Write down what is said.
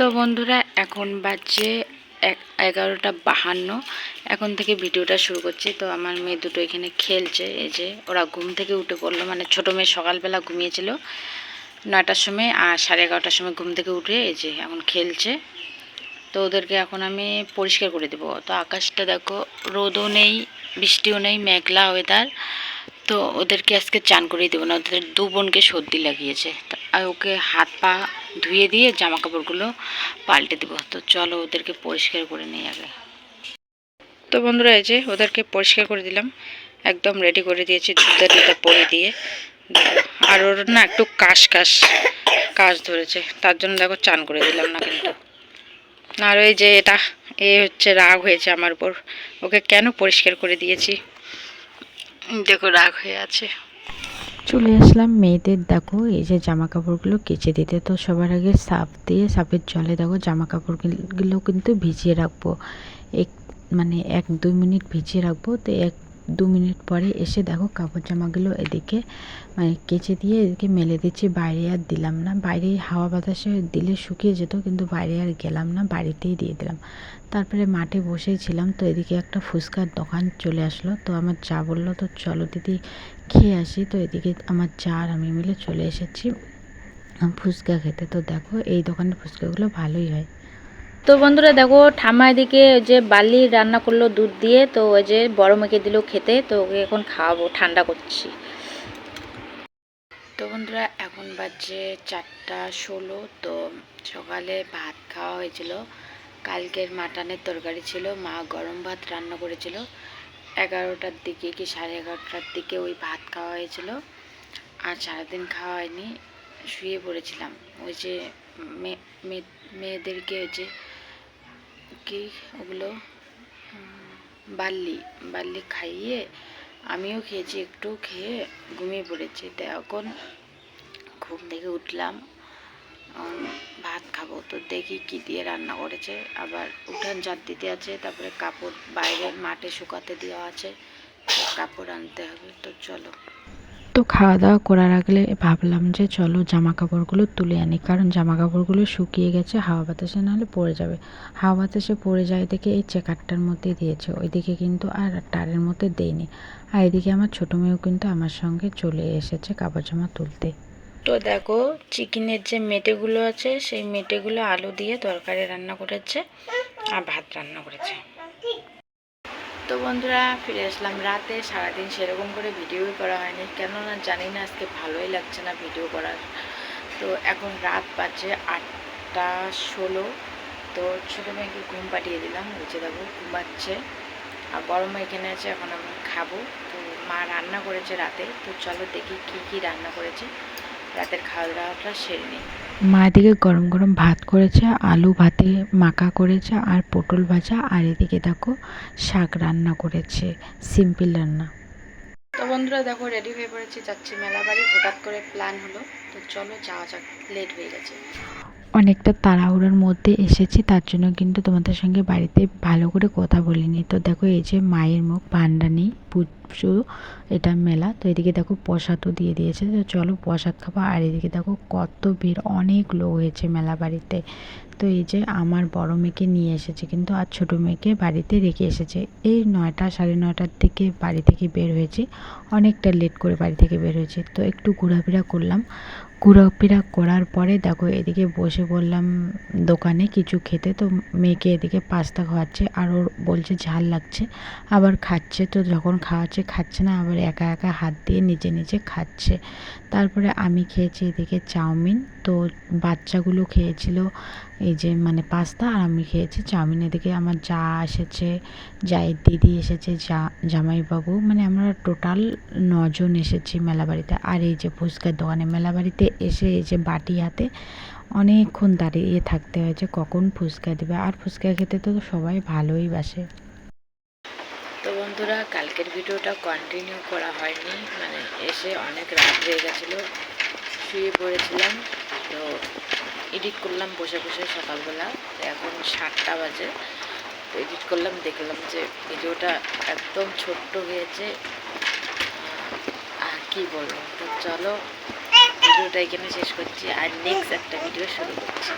তো বন্ধুরা, এখন এক, এগারোটা বাহান্ন। এখন থেকে ভিডিওটা শুরু করছি। তো আমার মেয়ে দুটো এখানে খেলছে। এই যে ওরা ঘুম থেকে উঠে পড়ল। মানে ছোটো মেয়ে সকালবেলা ঘুমিয়েছিল নয়টার সময় আর সাড়ে এগারোটার সময় ঘুম থেকে উঠে এই যে এখন খেলছে। তো ওদেরকে এখন আমি পরিষ্কার করে দেবো। তো আকাশটা দেখো, রোদও নেই, বৃষ্টিও নেই, মেঘলা ওয়েদার তো ওদেরকে আজকে চান করিয়ে দেবো। না ওদের দু বোনকে সর্দি লাগিয়েছে। আর ওকে হাত পা ধুয়ে দিয়ে জামা কাপড়গুলো পাল্টে দেবো। তো চলো ওদেরকে পরিষ্কার করে নিই আগে। তো বন্ধুরা, এই যে ওদেরকে পরিষ্কার করে দিলাম। একদম রেডি করে দিয়েছি জুতা টুতা পরে দিয়ে। আর ওর না একটু কাশ কাশ কাশ ধরেছে। তার জন্য দেখো চান করে দিলাম না কিন্তু। আর ওই যে এটা, এ হচ্ছে রাগ হয়েছে আমার উপর। ওকে কেন পরিষ্কার করে দিয়েছি? দেখো রাগ হয়ে আছে। চলে আসলাম মেয়েদের, দেখো এই যে জামা কাপড়গুলো কেচে দিতে। তো সবার আগে সাফ দিয়ে, সাফের জলে দেখো জামা কাপড়গুলো কিন্তু ভিজিয়ে রাখব। এক মানে এক দুই মিনিট ভিজিয়ে রাখব। তো এক দু মিনিট পরে এসে দেখো কাপড় জামাগুলো এদিকে মানে কেচে দিয়ে এদিকে মেলে দিচ্ছি। বাইরে আর দিলাম না। বাইরে হাওয়া বাতাসে দিলে শুকিয়ে যেত, কিন্তু বাইরে আর গেলাম না। বাড়িতেই দিয়ে দিলাম। তারপরে মাঠে বসেই ছিলাম তো এদিকে একটা ফুচকার দোকান চলে আসলো। তো আমার চা বলল, তো চলো দিদি, খেয়ে আসি। তো এদিকে আমার চা আর আমি মিলে চলে এসেছি ফুচকা খেতে। তো দেখো এই দোকানের ফুচকাগুলো ভালোই হয়। তো বন্ধুরা দেখো ঠাম্মা এদিকে যে বালি রান্না করল দুধ দিয়ে, তো ওই যে বড় মেয়েকে দিল খেতে, তো ওকে এখন খাওয়াবো, ঠান্ডা করছি। তো বন্ধুরা, এখন বাজে চারটা ষোলো, তো সকালে ভাত খাওয়া হয়েছিল। কালকের মাটনের তরকারি ছিল, মা গরম ভাত রান্না করেছিল। এগারোটার দিকে কি সাড়ে এগারোটার দিকে ওই ভাত খাওয়া হয়েছিল। আর সারাদিন খাওয়া হয়নি, শুয়ে পড়েছিলাম। ওই যে মেয়ে- মেয়ে- মেয়েদেরকে ওই যে কি ওগুলো? উম, বার্লি বার্লি খাইয়ে আমিও খেয়েছি একটু খেয়ে ঘুমিয়ে পড়েছি। তো এখন ঘুম থেকে উঠলাম ভাত খাব। তো দেখি কি দিয়ে রান্না করেছে। আবার উঠান ঝাঁট দিতে আছে তারপরে কাপড় বাইরের মাঠে শুকাতে দেওয়া আছে কাপড় আনতে হবে। তো চলো। তো খাওয়া দাওয়া করার আগে ভাবলাম যে চলো জামা কাপড়গুলো তুলে আনি। কারণ জামা কাপড়গুলো শুকিয়ে গেছে, হাওয়া বাতাসে নাহলে পড়ে যাবে। হাওয়া বাতাসে পড়ে যায় দেখে এই চেকারটার মধ্যে দিয়েছে। ওইদিকে কিন্তু আর টারের মধ্যে দেয়নি আর এদিকে আমার ছোটো মেয়েও কিন্তু আমার সঙ্গে চলে এসেছে কাপড় জামা তুলতে। তো দেখো, চিকেনের যে মেটেগুলো আছে, সেই মেটেগুলো আলু দিয়ে তরকারি রান্না করেছে আর ভাত রান্না করেছে। তো বন্ধুরা, ফিরে আসলাম রাতে। সারাদিন সেরকম করে ভিডিওই করা হয়নি। কেননা জানি না, আজকে ভালোই লাগছে না ভিডিও করার। তো এখন রাত বাজে আটটা ষোলো। তো ছোটো মেয়েকে ঘুম পাঠিয়ে দিলাম। বুঝে দেবো ঘুমাচ্ছে। আর বড় এখানে আছে, এখন আমি খাব। তো মা রান্না করেছে রাতে। তো চলো দেখি কি কি রান্না করেছে। রাতের খাওয়া দাওয়াটা সেরে নিই। মা এদিকে গরম গরম ভাত করেছে, আলু ভাতে মাখা করেছে আর পটল ভাজা। আর এদিকে দেখো শাক রান্না করেছে, সিম্পল রান্না। তো বন্ধুরা দেখো রেডি হয়ে পড়েছি, যাচ্ছি মেলা বাড়ি হঠাৎ করে প্ল্যান হলো, তো চলো যাওয়া যাক লেট হয়ে গেছে। অনেকটা তাড়াহুড়োর মধ্যে এসেছি, তার জন্য কিন্তু তোমাদের সঙ্গে বাড়িতে ভালো করে কথা বলিনি। তো দেখো, এই যে মায়ের মুখ, ভান্ডানি পুজো এটা মেলা, তো এদিকে দেখো প্রসাদও দিয়ে দিয়েছে। তো চলো প্রসাদ খাব, আর এদিকে দেখো কত ভিড়, অনেক লোক হয়েছে মেলা বাড়িতে। তো এই যে আমার বড় মেয়েকে নিয়ে এসেছে কিন্তু, আর ছোটো মেয়েকে বাড়িতে রেখে এসেছে। এই নয়টা, সাড়ে নয়টার দিকে বাড়ি থেকে বের হয়েছি, অনেকটা লেট করে বাড়ি থেকে বের হয়েছি। তো একটু ঘোরাফেরা করলাম ঘোরাফেরা করার পরে দেখো, এদিকে বসে বললাম দোকানে কিছু খেতে, তো মেয়েকে এদিকে পাস্তা খাওয়াচ্ছে আর ওর বলছে ঝাল লাগছে, আবার খাচ্ছে, তো যখন খাওয়াচ্ছে খাচ্ছে না, আবার একা একা হাত দিয়ে নিজে নিজে খাচ্ছে। তারপরে আমি খেয়েছি এদিকে চাউমিন, তো বাচ্চাগুলো খেয়েছিল এই যে মানে পাস্তা, আর আমি খেয়েছি চাউমিন। এদিকে আমার যা এসেছে, জায়ের দিদি এসেছে যা জামাইবাবু মানে আমরা টোটাল নজন এসেছি মেলাবাড়িতে। আর এই যে ফুচকার দোকানে, মেলাবাড়িতে এসে এই যে বাটি হাতে অনেকক্ষণ দাঁড়িয়ে থাকতে হয় যে কখন ফুচকা দেবে। আর ফুচকা খেতে তো সবাই ভালোই বাসে। তো বন্ধুরা, কালকের ভিডিওটা কন্টিনিউ করা হয়নি। মানে এসে অনেক রাত হয়ে গেছিল। শুয়ে পড়েছিলাম। তো এডিট করলাম বসে বসে সকালবেলা। এখন সাতটা বাজে। তো এডিট করলাম, দেখলাম যে ভিডিওটা একদম ছোট্ট হয়েছে। আর কি বলব? তো চলো ভিডিওটা এখানে শেষ করছি আর নেক্সট একটা ভিডিও শুরু করছি।